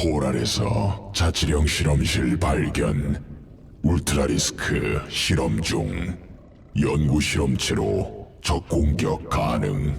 코랄에서 자치령 실험실 발견. 울트라리스크 실험 중. 연구 실험체로 적 공격 가능.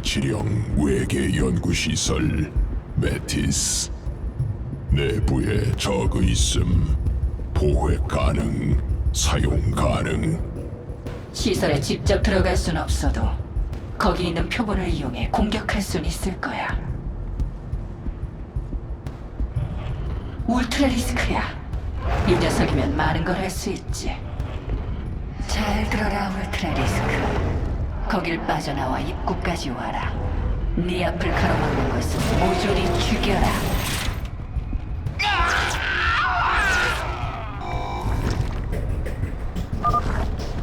자치령 외계 연구시설 메티스 내부에 적의 있음 보회 가능 사용 가능 시설에 직접 들어갈 순 없어도 거기 있는 표본을 이용해 공격할 순 있을 거야. 울트라 리스크야. 이 녀석이면 많은 걸 할 수 있지. 잘 들어라, 울트라 리스크. 거길 빠져나와 입구까지 와라. 네 앞을 가로막는 것은 모조리 죽여라.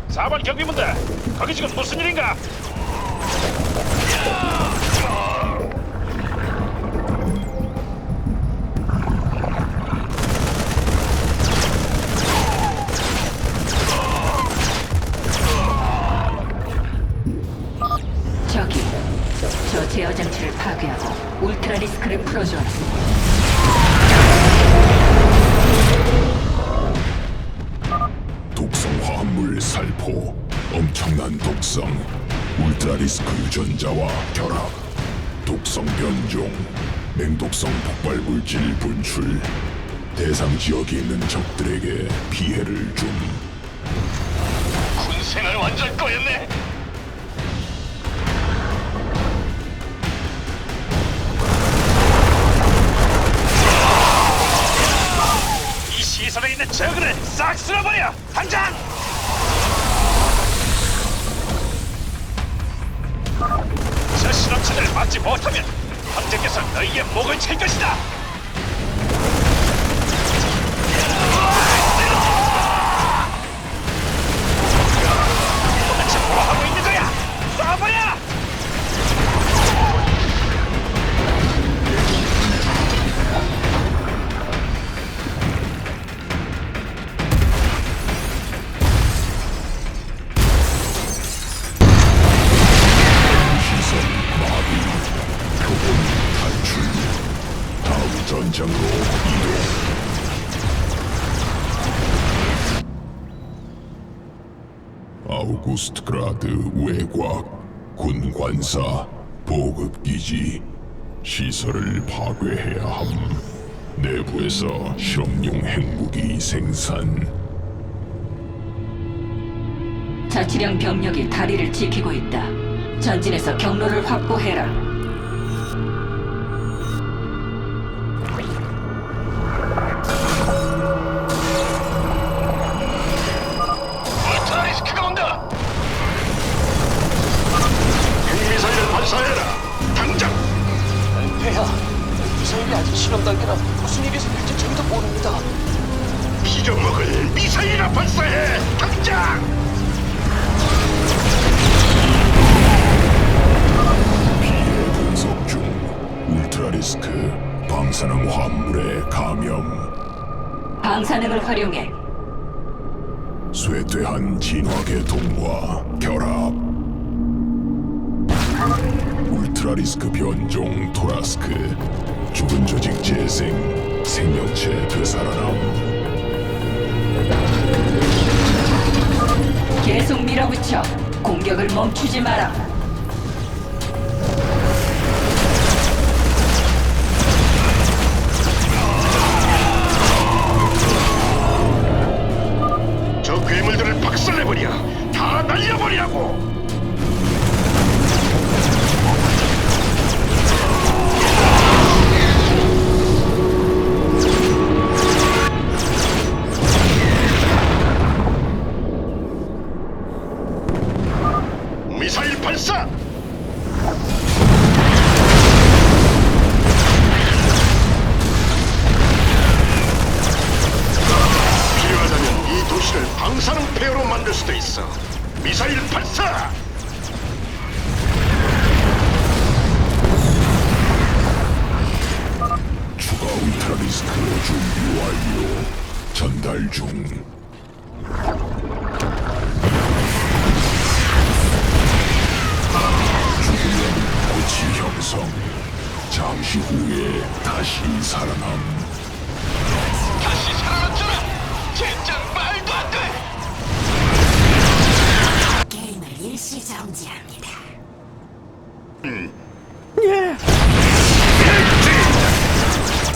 사번 경비분들 거기 지금 무슨 일인가? 파괴하고 울트라 리스크를 풀어줘라. 독성 화합물 살포 엄청난 독성 울트라 리스크 유전자와 결합 독성 변종 맹독성 폭발 물질 분출 대상 지역에 있는 적들에게 피해를 줌 군생활 완전 꺼였네. 이 시설에 있는 저그를 싹 쓸어버려! 당장! 저 실험체를 막지 못하면 황제께서 너희의 목을 칠 것이다! 다음 전장으로 이동 아우구스트 그라드 외곽 군 관사 보급 기지 시설을 파괴해야 함 내부에서 실험용 핵무기 생산 자치령 병력이 다리를 지키고 있다. 전진해서 경로를 확보해라. 실험 단계라 무슨 일이 생길지 저희도 모릅니다. 잊어먹을 미사일이나 발사해! 당장! 피해 분석 중 울트라리스크 방사능 화물에 감염 방사능을 활용해 쇠퇴한 진화계통과 결합 울트라리스크 변종 토라스크 죽은 조직 재생 생명체 되살아남 계속 밀어붙여 공격을 멈추지 마라. 저 괴물들을 박살내버려! 다 날려버리라고! 만들 수도 있어. 미사일 발사. 추가 울트라리스크 준비 완료. 전달 중. 죽으면 꽃이 형성. 잠시 후에 다시 살아남.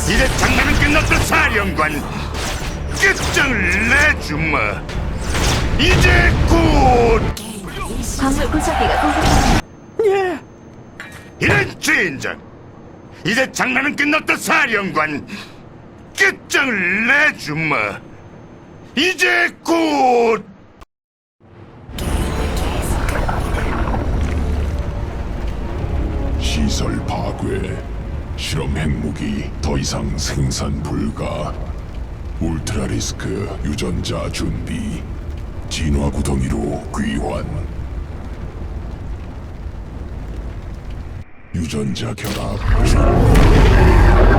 이제 장난은 끝났다 사령관. 끝장을 내주마. 이제 곧. 광물 부착기가 공격합니다. 이런 젠장. 이제 장난은 끝났다 사령관. 끝장을 내주마. 이제 곧. 시설 파괴. 실험 핵무기 더 이상 생산 불가. 울트라리스크 유전자 준비. 진화 구덩이로 귀환. 유전자 결합 중.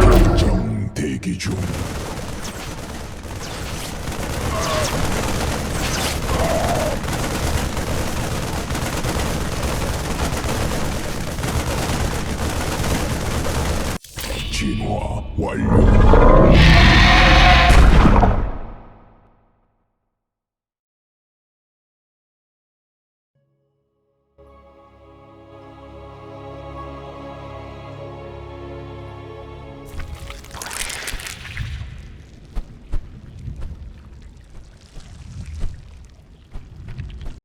결정 대기 중. moi, voyou.